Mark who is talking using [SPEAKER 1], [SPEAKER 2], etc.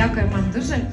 [SPEAKER 1] Дякую вам дуже.